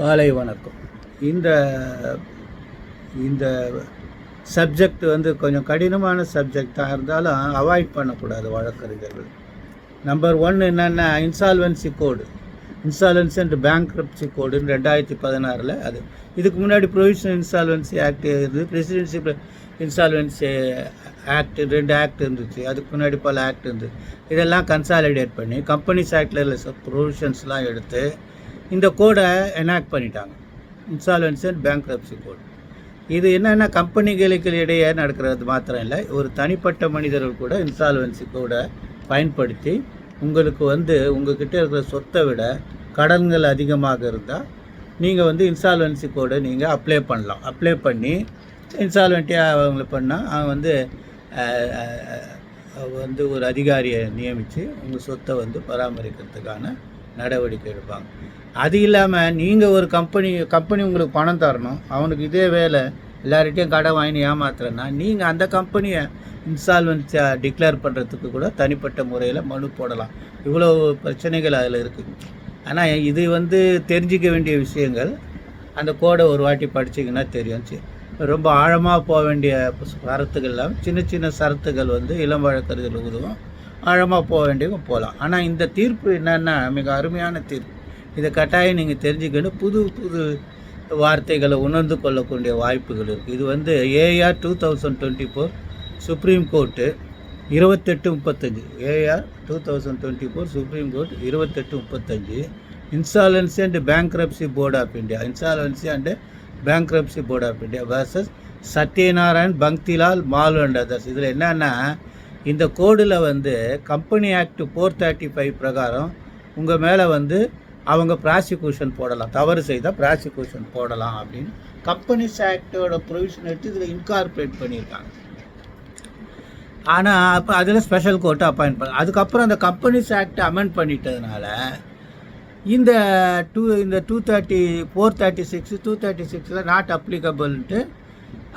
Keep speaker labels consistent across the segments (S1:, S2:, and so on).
S1: காலை வணக்கம். இந்த இந்த சப்ஜெக்ட் வந்து கொஞ்சம் கடினமான சப்ஜெக்டாக இருந்தாலும் அவாய்ட் பண்ணக்கூடாது வழக்கறிஞர்கள். நம்பர் ஒன் என்னென்னா insolvency code insolvency and bankruptcy கோடுன்னு ரெண்டாயிரத்தி பதினாறில் அது. இதுக்கு முன்னாடி ப்ரொவிஷனல் இன்சால்வன்சி ஆக்ட் இருந்தது. பிரசிடென்சி இன்சால்வன்சி ஆக்ட் ரெண்டு ஆக்ட் இருந்துச்சு. அதுக்கு முன்னாடி பல ஆக்ட் இருந்துச்சு. இதெல்லாம் கன்சாலிடேட் பண்ணி கம்பெனிஸ் ஆக்டில் ப்ரொவிஷன்ஸ்லாம் எடுத்து இந்த கோடை எனாக்ட் பண்ணிட்டாங்க. இன்சால்வன்சி அண்ட் பேங்க்ரப்சி கோடு இது என்னென்னா கம்பெனிகளுக்கு இடையே நடக்கிறது மாத்திரம் இல்லை ஒரு தனிப்பட்ட மனிதர்கள் கூட இன்சால்வன்சி கோடை பயன்படுத்தி உங்களுக்கு வந்து உங்கள்கிட்ட இருக்கிற சொத்தை விட கடன்கள் அதிகமாக இருந்தால் நீங்கள் வந்து இன்சால்வன்சி கோடை நீங்கள் அப்ளை பண்ணலாம். அப்ளை பண்ணி இன்சால்வெண்ட்டியாக அவங்கள பண்ணால் அவன் வந்து வந்து ஒரு அதிகாரியை நியமித்து உங்கள் சொத்தை வந்து பராமரிக்கிறதுக்கான நடவடிக்கை எடுப்பாங்க. அது இல்லாமல் நீங்கள் ஒரு கம்பெனி கம்பெனி உங்களுக்கு பணம் தரணும். அவனுக்கு இதே வேலை எல்லார்கிட்டையும் கடை வாங்கி ஏமாத்துறேன்னா நீங்கள் அந்த கம்பெனியை இன்சால்வன்ஸியாக டிக்ளேர் பண்ணுறதுக்கு கூட தனிப்பட்ட முறையில் மனு போடலாம். இவ்வளோ பிரச்சனைகள் அதில் இருக்குது ஆனால் இது வந்து தெரிஞ்சிக்க வேண்டிய விஷயங்கள். அந்த கோடை ஒரு வாட்டி படிச்சிங்கன்னா தெரியும். ரொம்ப ஆழமாக போக வேண்டிய சரத்துகள் எல்லாம் சின்ன சின்ன சரத்துகள் வந்து இளம் வழக்கறிஞர்கள் உதவும். ஆழமாக போக வேண்டியவங்க போகலாம் ஆனால் இந்த தீர்ப்பு என்னென்னா மிக அருமையான தீர்ப்பு. இதை கட்டாயம் நீங்கள் தெரிஞ்சுக்கணும். புது புது வார்த்தைகளை உணர்ந்து கொள்ளக்கூடிய வாய்ப்புகள் இருக்குது இது வந்து AR two thousand twenty four supreme court இருபத்தெட்டு முப்பத்தஞ்சு. AR two thousand twenty four supreme court இருபத்தெட்டு முப்பத்தஞ்சு. Insolvency and bankruptcy board of India insolvency and bankruptcy board of India versus Satyanarayan Bakthilal Malu and others இதில் என்னென்னா இந்த கோடில் வந்து company act four thirty five பிரகாரம் உங்கள் மேலே வந்து அவங்க ப்ராசிக்யூஷன் போடலாம். தவறு செய்தால் ப்ராசிக்யூஷன் போடலாம் அப்படின்னு கம்பெனிஸ் ஆக்டோட ப்ரொவிஷன் எடுத்து இதில் இன்கார்பரேட் பண்ணியிருக்காங்க. ஆனால் அப்போ அதில் ஸ்பெஷல் கோர்ட்டை அப்பாயின்ட் பண்ண அதுக்கப்புறம் அந்த கம்பெனிஸ் ஆக்ட் அமெண்ட் பண்ணிட்டதுனால இந்த டூ இந்த two thirty four thirty six two thirty சிக்ஸில் நாட் அப்ளிகபிள்ன்ட்டு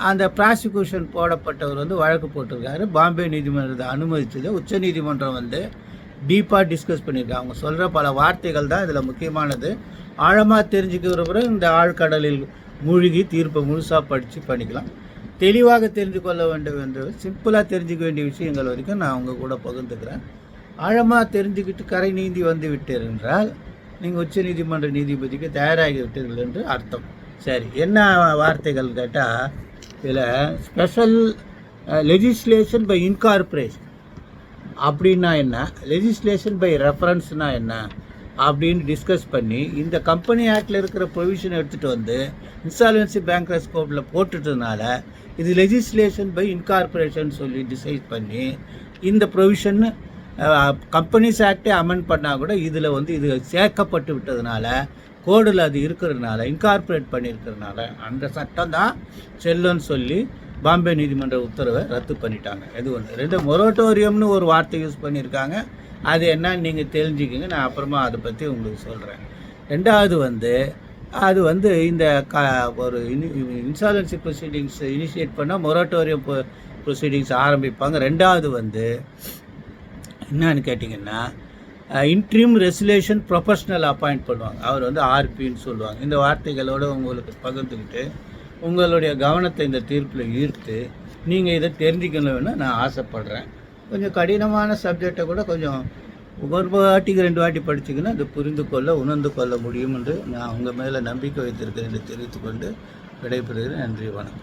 S1: அந்த ப்ராசிக்யூஷன் போடப்பட்டவர் வந்து வழக்கு போட்டிருக்காரு. பாம்பே நீதிமன்றத்தை அனுமதித்தது. உச்ச நீதிமன்றம் வந்து டீப்பாக டிஸ்கஸ் பண்ணியிருக்காங்க. அவங்க சொல்கிற பல வார்த்தைகள் தான் இதில் முக்கியமானது. ஆழமாக தெரிஞ்சுக்கிற பிறகு இந்த ஆழ்கடலில் மூழ்கி தீர்ப்பை முழுசாக படித்து பண்ணிக்கலாம். தெளிவாக தெரிந்து கொள்ள வேண்டும் என்று சிம்பிளாக தெரிஞ்சுக்க வேண்டிய விஷயங்கள் வரைக்கும் நான் அவங்க கூட பகிர்ந்துக்கிறேன். ஆழமாக தெரிஞ்சுக்கிட்டு கரை நீந்தி வந்து விட்டீர் என்றால் நீங்கள் உச்ச நீதிமன்ற நீதிபதிக்கு தயாராகி விட்டீர்கள் என்று அர்த்தம். சரி என்ன வார்த்தைகள் கேட்டால் இதில் ஸ்பெஷல் லெஜிஸ்லேஷன் பை இன்கார்பரேஷன் அப்படின்னா என்ன? லெஜிஸ்லேஷன் பை ரெஃபரன்ஸ்னா என்ன? அப்படின்னு டிஸ்கஸ் பண்ணி இந்த கம்பெனி ஆக்டில் இருக்கிற ப்ரொவிஷன் எடுத்துகிட்டு வந்து இன்சால்வன்சி பேங்க் கோர்ட்டில் போட்டுட்டதுனால இது லெஜிஸ்லேஷன் பை இன்கார்பரேஷன் சொல்லி டிசைட் பண்ணி இந்த ப்ரொவிஷன் கம்பெனிஸ் ஆக்டே அமெண்ட் பண்ணால் கூட இதில் வந்து இது சேர்க்கப்பட்டு விட்டதுனால கோடில் அது இருக்கிறதுனால இன்கார்பரேட் பண்ணியிருக்கிறதுனால அந்த சட்டம் தான் செல்லுன்னு சொல்லி பாம்பே நீதிமன்ற உத்தரவை ரத்து பண்ணிட்டாங்க. இது ஒன்று ரெண்டு மொரட்டோரியம்னு ஒரு வார்த்தை யூஸ் பண்ணியிருக்காங்க. அது என்னன்னு நீங்கள் தெரிஞ்சுக்கிங்க. நான் அப்புறமா அதை பற்றி உங்களுக்கு சொல்கிறேன் ரெண்டாவது வந்து அது வந்து இந்த க ஒரு இன்சாலன்சி ப்ரொசீடிங்ஸ் இனிஷியேட் பண்ணால் மொரட்டோரியம் ப்ரொசீடிங்ஸ் ஆரம்பிப்பாங்க. ரெண்டாவது வந்து என்னன்னு கேட்டிங்கன்னா இன்ட்ரீம் ரெசுலேஷன் ப்ரொஃபஷ்னல் அப்பாயிண்ட் பண்ணுவாங்க. அவர் வந்து ஆர்பின்னு சொல்லுவாங்க. இந்த வார்த்தைகளோடு உங்களுக்கு பகிர்ந்துக்கிட்டு உங்களுடைய கவனத்தை இந்த தீர்ப்பில் ஈர்த்து நீங்கள் இதை தெரிஞ்சுக்கணும்னு நான் ஆசைப்படுறேன். கொஞ்சம் கடினமான சப்ஜெக்டை கூட கொஞ்சம் ஒரு வாட்டிக்கு ரெண்டு வாட்டி படிச்சிங்கன்னா அது புரிந்து கொள்ள உணர்ந்து கொள்ள முடியும் என்று நான் உங்கள் மேலே நம்பிக்கை வைத்திருக்கிறேன் என்று தெரிவித்துக்கொண்டு விடைபெறுகிறேன். நன்றி வணக்கம்.